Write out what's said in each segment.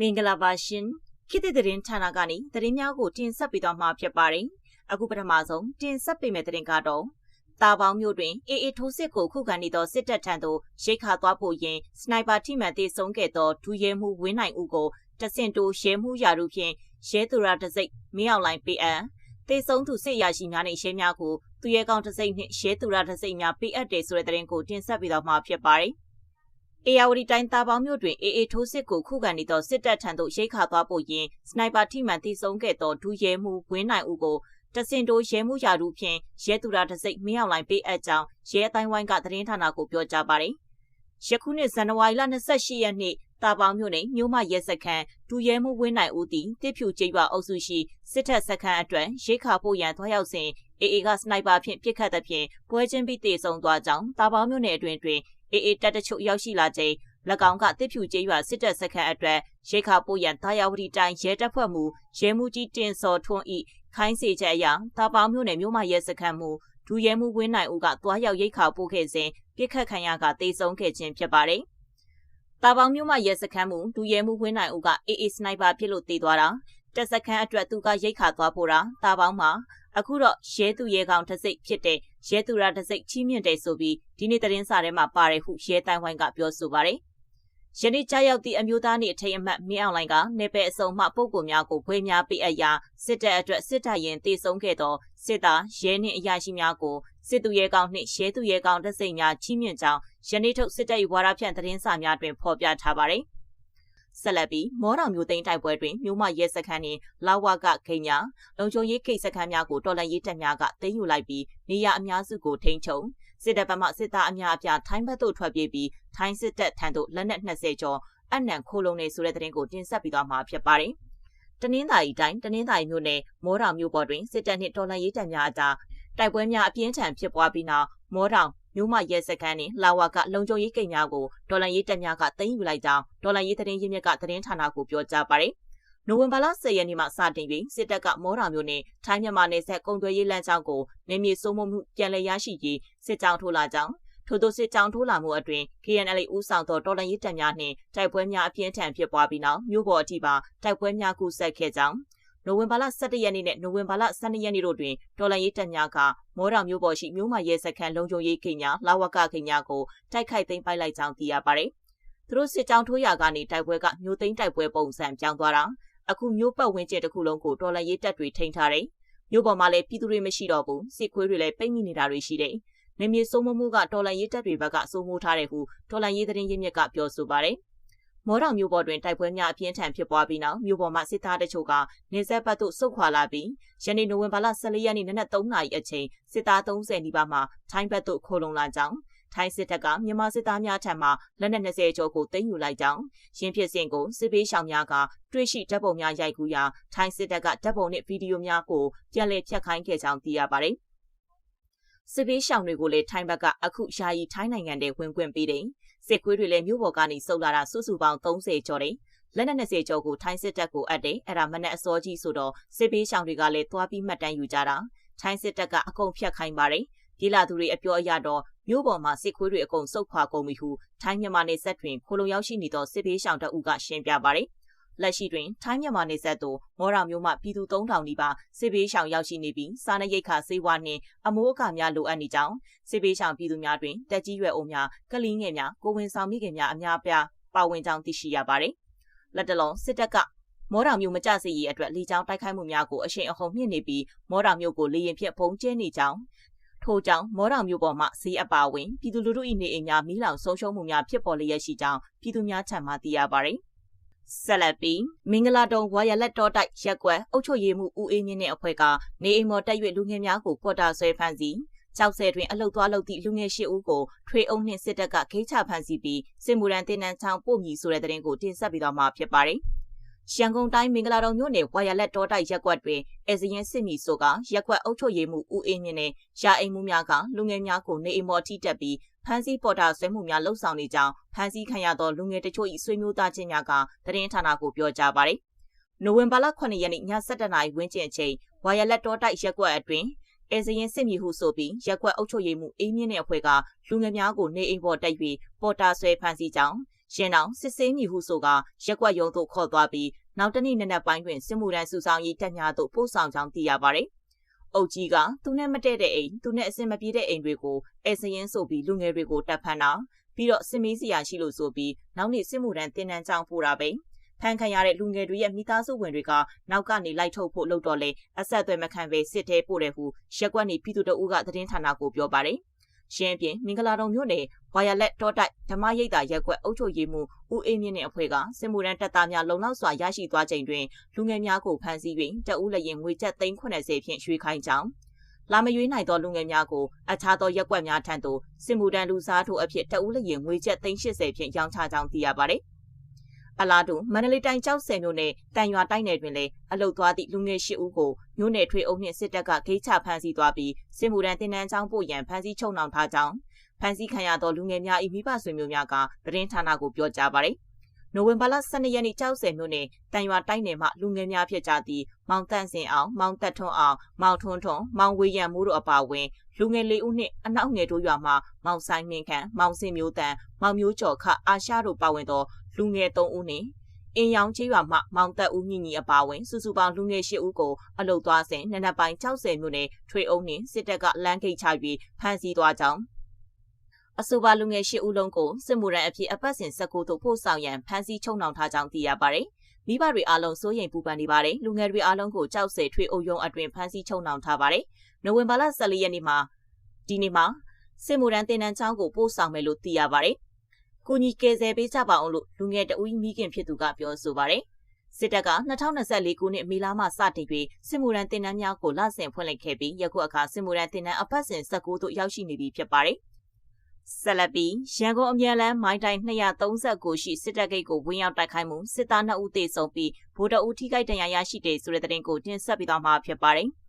မင်္ဂလာပါရှင်ခေတ်သစ်သတင်းဌာနကနေသတင်းများကိုတင်ဆက်ပေးသွားမှာဖြစ်ပါတယ်အခုပထမဆုံးတင်ဆက်ပေးမယ့်သတင်းကတော့တာပေါင်းမြို့တွင်အေအေထိုးစစ်ကိုခုခံနေသောစစ်တပ်ထံသို့ရိတ်ခါသွားဖို့ရင်စနိုက်ပါထိမှန်သေးဆုံးခဲ့သောဒူရဲမှုဝင်းနိုင်ဦးကိုတဆင့်တိုးရဲမှုရာထူးဖြင့်ရဲသူရတစိတ်မင်းအောင်လိုင်းပေးအပ်သေဆုံးသူစစ်ရရှိများနဲ့ရဲများကိုသူရဲကောင်းတစိတ်နှင့်ရဲသူရတစိတ်များပေးအပ်တယ်ဆိုတဲ့သတင်းကိုတင်ဆက်ပေးသွားမှာဖြစ်ပါတယ် အေယာဝတီတိုင်းတာပေါင်းမြို့တွင်အေအေထိုးစစ်ကိုခုခံနေသောစစ်တပ်ထံသို့ရိတ်ခါသွားဖို့ရင်စနိုက်ပါထိမှန်ထိဆုံးခဲ့သောဒူရဲမှုဝင်းနိုင်ဦးကိုတစင်တိုးရဲမှုရာထူးဖြင့်ရဲသူရတစိတ်မင်းအောင်လိုင်းပေးအပ်ကြောင်းရဲအတိုင်းဝိုင်းကသတင်းဌာနကိုပြောကြားပါတယ်။ယခုနှစ်ဇန်နဝါရီလ28ရက်နေ့တာပေါင်းမြို့နယ်မြို့မရဲစခန်းဒူရဲမှုဝင်းနိုင်ဦးသည်တစ်ဖြူကျေးရွာအုပ်စုရှိစစ်တပ်စခန်းအတွက်ရိတ်ခါဖို့ရန်သွားရောက်စဉ်အေအေကစနိုက်ပါဖြင့်ပစ်ခတ်သဖြင့်ပွဲချင်းပြီးတေဆုံသွားကြောင်းတာပေါင်းမြို့နယ်အတွင်းတွင် အေအေတပ်တချို့ရောက်ရှိလာချိန်၎င်းကတစ်ဖြူကျေးရွာစစ်တပ်စခန်းအတွက်ရိတ်ခါပို့ရန်တာယာဝတီတိုင်းရဲတပ်ဖွဲ့မှုရဲမှုကြီးတင်စော်ထွန်းဤခိုင်းစေချက်အရတာပေါင်းမြို့နယ်မြို့မရဲစခန်းမှုဒူရဲမှုဝင်းနိုင်ဦးကသွားရောက်ရိတ်ခါပို့ခဲ့စဉ်ပြစ်ခတ်ခံရကတေဆုံးခဲ့ခြင်းဖြစ်ပါတယ်။တာပေါင်းမြို့မရဲစခန်းမှုဒူရဲမှုဝင်းနိုင်ဦးကအေအေစနိုက်ပါဖြစ်လို့တေသွားတာ တက်စခန်းအတွက်သူကရိတ်ခါသွားပို့တာတာပေါင်းမှာအခုတော့ရဲသူရဲကောင်တစ်စိတ်ဖြစ်တဲ့ရဲသူရတစ်စိတ်ချီးမြှင့်တယ်ဆိုပြီးဒီနေ့သတင်းစာထဲမှာပါတယ်ဟုရဲတိုင်းဝိုင်းကပြောဆိုပါတယ်။ယနေ့ကြားရောက်သည့်အမျိုးသားနှင့်အထိတ်အမှတ်မင်းအောင်လိုင်းကနေပယ်အစုံမှပုံကိုများကိုဖွေးများပေးအပ်ရာစစ်တပ်အတွက်စစ်တပ်ရင်တည်ဆုံခဲ့သောစစ်သားရဲနှင့်အရာရှိများကိုစစ်သူရဲကောင်းနှင့်ရဲသူရဲကောင်းတစိမ့်များချီးမြှင့်ကြောင်းယနေ့ထုတ်စစ်တပ်၏ဝါဒဖြန့်သတင်းစာများတွင်ဖော်ပြထားပါသည် ဆက်လက်ပြီးမောတော်မျိုးသိန်းတိုက်ပွဲတွင်မြို့မရဲစခန်းနှင့်လာဝကခိညာလုံခြုံရေးကိတ်စခန်းများကိုတော်လန်ရေးတပ်များကသိမ်းယူလိုက်ပြီးနေရအများစုကိုထိန်းချုပ်စစ်တပ်ဘက်မှစစ်သားအများအပြားထိုင်းဘက်သို့ထွက်ပြေးပြီးထိုင်းစစ်တပ်ထံသို့လက်နက်20ကျော်အနံခိုးလုံးနေဆိုတဲ့သတင်းကိုတင်ဆက်ပြီးသွားမှာဖြစ်ပါတယ်။တနင်္သာရီတိုင်းတနင်္သာရီမြို့နယ်မောတော်မြို့ပေါ်တွင်စစ်တပ်နှင့်တော်လှန်ရေးတပ်များအကြားတိုက်ပွဲများအပြင်းထန်ဖြစ်ပွားပြီးနောက်မောတော် မြို့မရဲစခန်းနှင့်လာဝကလုံခြုံရေးကိန်းများကိုဒေါ်လာရေးတပ်များကသိမ်းယူလိုက်ကြောင်းဒေါ်လာရေးသတင်းရင်းမြစ်ကသတင်းဌာနကိုပြောကြားပါတယ်။နိုဝင်ဘာလ10ရက်နေ့မှစတင်ပြီးစစ်တပ်ကမောတော်မျိုးနဲ့ထိုင်းမြန်မာနယ်စပ်ကုန်သွယ်ရေးလမ်းကြောင်းကိုနေမြေစိုးမိုးမှုပြန်လည်ရရှိရေးစစ်ကြောင်းထိုးလာကြောင်းထို့သောစစ်ကြောင်းထိုးလာမှုအတွင်း KNL ဦးဆောင်သောတော်လှန်ရေးတပ်များနှင့်တိုက်ပွဲများအပြင်းထန်ဖြစ်ပွားပြီးနောက်မြို့ပေါ်အထိပါတိုက်ပွဲများကူဆက်ခဲ့ကြောင်း နိုဝင်ဘာလ17ရက်နေ့နဲ့နိုဝင်ဘာလ12ရက်နေ့တို့တွင်တော်လှန်ရေးတပ်များကမော်တော်မြို့ပေါ်ရှိမြို့မရဲစခန်းလုံခြုံရေးခိများလာဝကခိများကိုတိုက်ခိုက်သိမ်းပိုက်လိုက်ကြောင်းသိရပါတယ်။သူတို့စစ်ကြောင်းထိုးရာကနေတိုက်ပွဲကမြို့သိမ်းတိုက်ပွဲပုံစံပြောင်းသွားတာအခုမြို့ပတ်ဝန်းကျင်တစ်ခုလုံးကိုတော်လှန်ရေးတပ်တွေထိန်းထားတယ်။မြို့ပေါ်မှာလည်းပြည်သူတွေမရှိတော့ဘူးစစ်ခွေးတွေလည်းပိတ်မိနေတာတွေရှိတယ်။နေမြေစိုးမိုးမှုကတော်လှန်ရေးတပ်တွေဘက်ကစိုးမိုးထားတယ်ဟုတော်လှန်ရေးသတင်းရင်းမြစ်ကပြောဆိုပါတယ်။ မော်တော်မျိုးပေါ်တွင်တိုက်ပွဲများအပြင်းထန်ဖြစ်ပွားပြီးနောက်မျိုးပေါ်မှစစ်သားတချို့ကနေဆက်ဘတ်သို့ဆုတ်ခွာလာပြီးယနေ့နိုဝင်ဘာလ14ရက်နေ့နနက်3နာရီအချိန်စစ်သား30နီးပါးမှထိုင်းဘက်သို့ခိုးလုံလာကြောင်းထိုင်းစစ်တပ်ကမြန်မာစစ်သားများထံမှလက်နက်20ကျော်ကိုသိမ်းယူလိုက်ကြောင်းရင်းဖြစ်စဉ်ကိုစစ်ပေးရှောင်များကတွေ့ရှိဓာတ်ပုံများရိုက်ကူးရာထိုင်းစစ်တပ်ကဓာတ်ပုံနှင့်ဗီဒီယိုများကိုပြန်လည်ဖြတ်ခိုင်းခဲ့ကြောင်းသိရပါတယ်စစ်ပေးရှောင်တွေကိုလည်းထိုင်းဘက်ကအခုယာယီထိုင်းနိုင်ငံထဲဝင်ခွင့်ပေးတယ် စစ်ခွေးတွေလည်းမြို့ပေါ်ကနေစုပ်လာတာစုစုပေါင်း30ကျော်တယ်လက်နက်20ကျော်ကိုထိုင်းစစ်တပ်ကိုအပ်တယ်အဲ့ဒါမနက်အစောကြီးဆိုတော့စစ်ပေးရှောင်တွေကလည်းသွားပြီးမှတ်တမ်းယူကြတာထိုင်းစစ်တပ်ကအကုန်ဖြတ်ခိုင်းပါတယ်ပြည်လာသူတွေအပြောအရတော့မြို့ပေါ်မှာစစ်ခွေးတွေအကုန်စုပ်ခွာကုန်ပြီဟုထိုင်းမြန်မာနယ်စပ်တွင်ခိုလုံရောက်ရှိနေသောစစ်ပေးရှောင်တအုပ်ကရှင်းပြပါတယ် လက်ရှိတွင်ထိုင်းမြန်မာနယ်စပ်သို့မော်ရာမျိုးမှပြည်သူ3000နီးပါးစစ်ဘေးရှောင်ရောက်ရှိနေပြီးစားနပ်ရိက္ခာစေဝါနှင့်အမိုးအကာများလိုအပ်နေကြောင်းစစ်ဘေးရှောင်ပြည်သူများတွင်တက်ကြီးရွယ်အိုများကလေးငယ်များကိုဝင်ဆောင်မိခင်များအများပြားပါဝင်ကြောင်းသိရှိရပါတယ်။လက်တလုံးစစ်တပ်ကမော်တော်မျိုးမကြစေရေးအတွက်လေကြောင်းတိုက်ခိုက်မှုများကိုအရှိန်အဟုန်မြင့်နေပြီးမော်တော်မျိုးကိုလေရင်ဖြင့်ပုံကျဲနေကြောင်းထို့ကြောင့်မော်တော်မျိုးပေါ်မှဈေးအပါဝင်ပြည်သူလူထု၏နေအိမ်များမိလောင်ဆုံးရှုံးမှုများဖြစ်ပေါ်လျက်ရှိကြောင်းပြည်သူများထံမှသိရပါတယ်။ ဆက်လက်ပြီးမင်္ဂလာတုံဝါရလက်တော်တိုက်ရက်ကွက်အုပ်ချုပ်ရေးမှုဦးအေးမြင့်နဲ့အဖွဲ့ကနေအိမ်မော်တက်၍လူငယ်များကိုပေါ်တာဆွဲဖမ်းဆီးကြောက်ဆဲတွင်အလုတ်သွားလုတ်သည့်လူငယ်ရှိဦးကိုထွေအုံနှင့်စစ်တပ်ကဂိတ်ချဖမ်းဆီးပြီးစစ်မှုရန်တင်နန်းချောင်းပို့မြည်ဆိုတဲ့တဲ့ရင်ကိုတင်ဆက်ပြီးတော့မှာဖြစ်ပါတယ်။ရန်ကုန်တိုင်းမင်္ဂလာတော်မြို့နယ်ဝါရလက်တော်တိုက်ရက်ကွက်တွင်အဲဇရင်စစ်မီဆိုကရက်ကွက်အုပ်ချုပ်ရေးမှုဦးအေးမြင့်နဲ့ရာအိမ်မှုများကလူငယ်များကိုနေအိမ်မော်ထိတက်ပြီး ဖမ်းဆီးပေါ်တာဆွဲမှုများလှုပ်ဆောင်နေကြောင်းဖမ်းဆီးခံရသောလူငယ်တချို့၏ဆွေမျိုးသားချင်းများကသတင်းဌာနကိုပြောကြားပါတယ်။နိုဝင်ဘာလ9ရက်နေ့ည7:00နာရီဝန်းကျင်အချိန်ဝါရလက်တော်တိုက်ရက်ကွက်အတွင်းအဲဇရင်စစ်မီဟုဆိုပြီးရက်ကွက်အုပ်ချုပ်ရေးမှုအေးမြင့်တဲ့အဖွဲ့ကလူငယ်များကိုနေအိမ်ပေါ်တက်၍ပေါ်တာဆွဲဖမ်းဆီးကြောင်းရင်အောင်စစ်ဆေးမိဟုဆိုကရက်ွက်ရုံသို့ခေါ်သွားပြီးနောက်တနေ့နနက်ပိုင်းတွင်စစ်မှုထမ်းစုဆောင်ရေးတက်ညာသို့ပို့ဆောင်ကြောင်းသိရပါတယ်။ အုတ်ကြီးကသူနဲ့မတည့်တဲ့အိမ်သူနဲ့အစင်မပြေတဲ့အိမ်တွေကိုအဲစရင်ဆိုပြီးလူငယ်တွေကိုတပ်ဖမ်းတာပြီးတော့စစ်မေးစရာရှိလို့ဆိုပြီးနောက်နေ့စစ်မှုထမ်းတင်နန်းကြောင်းပို့တာပဲဖန်ခံရတဲ့လူငယ်တွေရဲ့မိသားစုဝင်တွေကနောက်ကနေလိုက်ထုတ်ဖို့လုပ်တော့လေအဆက်အသွယ်မခံပဲစစ်သေးပို့တယ်ဟုရက်ကွက်နေပြည်သူတို့ကသတင်းဌာနကိုပြောပါတယ် ရှင်းပြမင်္ဂလာတုံမြို့နယ်ဝါယာလက်တောတိုက်ဓမ္မရိပ်သာရက်ကွက်အုပ်ချုပ်ရေးမှူးဦးအေးမြင့်နဲ့အဖွဲ့ကစစ်မှုရန်တပ်သားများလုံလောက်စွာရရှိသွားချိန်တွင်လူငယ်များကိုဖမ်းဆီး၍တအူးလည်းရင်ငွေကျပ်380ဖြင့်ရွှေခိုင်းကြောင်းလာမရွေးနိုင်သောလူငယ်များကိုအခြားသောရက်ကွက်များထံသို့စစ်မှုတန်းလူစားထိုးအဖြစ်တအူးလည်းရင်ငွေကျပ်380ဖြင့်ရောင်းချကြောင်းသိရပါသည် အလားတူမန္တလေးတိုင်းကျောက်ဆယ်မြို့နယ်တန်ရွာတိုက်နယ်တွင်လည်းအလုတ်သွားသည့်လူငယ်၈ဦးကိုမြို့နယ်ထွေအုပ်နှင့်စစ်တပ်ကဂိတ်ချဖမ်းဆီးသွားပြီးစစ်မှုထမ်းတင်နန်းချောင်းပို့ရန်ဖမ်းဆီးချုပ်နှောင်ထားကြောင်းဖမ်းဆီးခံရသောလူငယ်များ၏မိဘဆွေမျိုးများကသတင်းဌာနကိုပြောကြားပါသည်နိုဝင်ဘာလ12ရက်နေ့ကြောက်ဆယ်မြို့နယ်တန်ရွာတိုက်နယ်မှလူငယ်များဖြစ်ကြသည့်မောင်တန့်စင်အောင် မောင်တက်ထွန်းအောင် မောင်ထွန်းထွန်းမောင်ဝေရံမိုးတို့အပါအဝင်လူငယ်လေးဦးနှင့်အနောက်ငယ်တို့ရွာမှမောင်ဆိုင်မင်းခန့်မောင်စင်မျိုးတန်မောင်မျိုးကျော်ခအာရှတို့ပါဝင်သော လူငယ်3ဦးနှင့်အင်ရောင်ချေးရွာမှမောင်သက်ဦးညီညီအပါဝင်စုစုပေါင်းလူငယ်၈ဦးကိုအလုတ်သွားစဉ်နနက်ပိုင်း60မြို့နယ်ထွေအုပ်နှင့်စစ်တပ်ကလမ်းဂိတ်ချ၍ဖမ်းဆီးသွားကြောင်းအဆိုပါလူငယ်၈ဦးလုံးကိုစစ်မှုရန်အဖြစ်အပတ်စဉ်19သို့ပို့ဆောင်ရန်ဖမ်းဆီးချုပ်နှောင်ထားကြောင်းသိရပါတယ်။မိဘတွေအားလုံးစိုးရိမ်ပူပန်နေပါတယ်။လူငယ်တွေအားလုံးကိုကြောက်စဲထွေအုပ်ယုံအတွင်ဖမ်းဆီးချုပ်နှောင်ထားပါတယ်။နိုဝင်ဘာလ14ရက်နေ့မှာဒီနေ့မှာစစ်မှုရန်တင်နန်းချောင်းကိုပို့ဆောင်မယ်လို့သိရပါတယ်။ ကိုကြီးကယ်ဆယ်ပေးကြပါအောင်လို့လူငယ်တဦးမိခင်ဖြစ်သူကပြောဆိုပါတယ်။စစ်တပ်က2024ခုနှစ်မေလမှစတင်ပြီးစစ်မှုရန်တင်နန်းများကိုလဆင်ဖွင့်လှစ်ခဲ့ပြီးယခုအခါစစ်မှုရန်တင်နန်းအပတ်စဉ်19သို့ရောက်ရှိနေပြီဖြစ်ပါတယ်။ဆက်လက်ပြီးရန်ကုန်အမြန်လန်းမိုင်းတိုင်း239ရှိစစ်တပ်ဂိတ်ကိုဝင်ရောက်တိုက်ခိုက်မှုစစ်သား2ဦးသေဆုံးပြီးဗိုလ်တအူးထိခိုက်ဒဏ်ရာရရှိတဲ့ဆိုတဲ့သတင်းကိုတင်ဆက်ပေးသွားမှာဖြစ်ပါတယ်။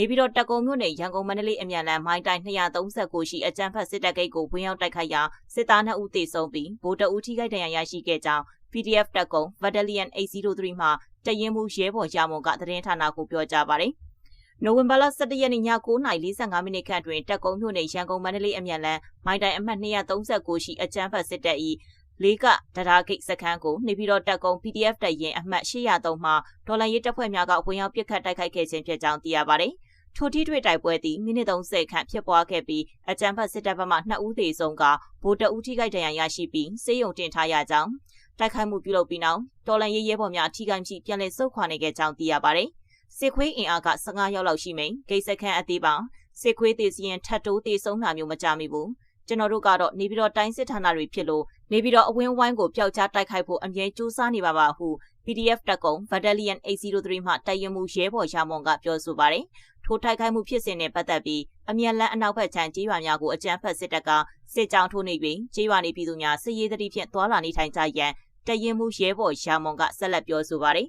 နေပြီးတော့တကုံမြို့နယ်ရန်ကုန်မန္တလေးအမြန်လန်းမိုင်းတိုင်း239ရှိအကြမ်းဖက်စစ်တပ်ဂိတ်ကိုဝင်ရောက်တိုက်ခိုက်ရာစစ်သား2ဦးသေဆုံးပြီးဗိုလ်တအူးထိခိုက်ဒဏ်ရာရရှိခဲ့ကြောင်း PDF တပ်ကုံ Battalion 803မှတရင်မှုရဲဘော်ရမွန်ကသတင်းဌာနကိုပြောကြားပါတယ်။နိုဝင်ဘာလ17ရက်နေ့ည9:45မိနစ်ခန့်တွင်တက်ကုန်းမြို့နယ်ရန်ကုန်မန္တလေးအမြန်လန်းမိုင်တိုင်အမှတ်239ရှိအကြမ်းဖက်စစ်တပ်၏လေးကဒဒါဂိတ်စခန်းကိုနေပြည်တော်တက်ကုန်း PDF တပ်ရင်အမှတ်803မှဒေါ်လာရေးတပ်ဖွဲ့များကဝင်ရောက်ပစ်ခတ်တိုက်ခိုက်ခဲ့ခြင်းဖြစ်ကြောင်းသိရပါတယ်။ ထိုတိတွေ့တိုက်ပွဲသည်မိနစ်30ခန့်ဖြစ်ပွားခဲ့ပြီးအကြမ်းဖက်စစ်တပ်ဘက်မှ2ဦးသေဆုံးကဗိုလ်တအူးထိခိုက်ဒဏ်ရာရရှိပြီးစေယုံတင်ထားရကြောင်းတိုက်ခိုက်မှုပြုလုပ်ပြီးနောက်တော်လန်ရေးရဲဘော်များထိခိုက်မှုပြန်လည်ဆုတ်ခွာနေခဲ့ကြောင်းသိရပါတယ်။စစ်ခွေးအင်အားက15ရောက်လောက်ရှိမိန်ဂိတ်စခန်းအသေးပါစစ်ခွေးသေးစီရင်ထတ်တိုးသေးဆုံးတာမျိုးမကြမိဘူးကျွန်တော်တို့ကတော့နေပြီးတော့တိုင်းစစ်ဌာနတွေဖြစ်လို့နေပြီးတော့အဝင်းဝိုင်းကိုပျောက်ကြားတိုက်ခိုက်ဖို့အမြဲကြိုးစားနေပါပါဟု PDF တက်ကုံ Battalion 803မှတိုက်ရင်မှုရဲဘော်ရမွန်ကပြောဆိုပါတယ် ထိုတိုက်ခိုက်မှုဖြစ်စဉ်နဲ့ပတ်သက်ပြီးအမြန်လန်းအနောက်ဘက်ခြမ်းကြေးရွာများကိုအကြမ်းဖက်စစ်တပ်ကစစ်ကြောင်းထိုးနေပြီးကြေးရွာနေပြည်သူများစစ်ရေးသတိဖြင့်သွာလာနေထိုင်ကြရန်တရင်မှုရဲဘော်ရမွန်ကဆက်လက်ပြောဆိုပါတယ်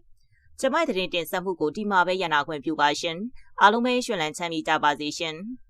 ကျမတဲ့တင်ဆက်မှုကိုဒီမှာပဲရနာခွင့်ပြုပါရှင်အားလုံးပဲရှင်လန်းချမ်းမြေ့ကြပါစေရှင်။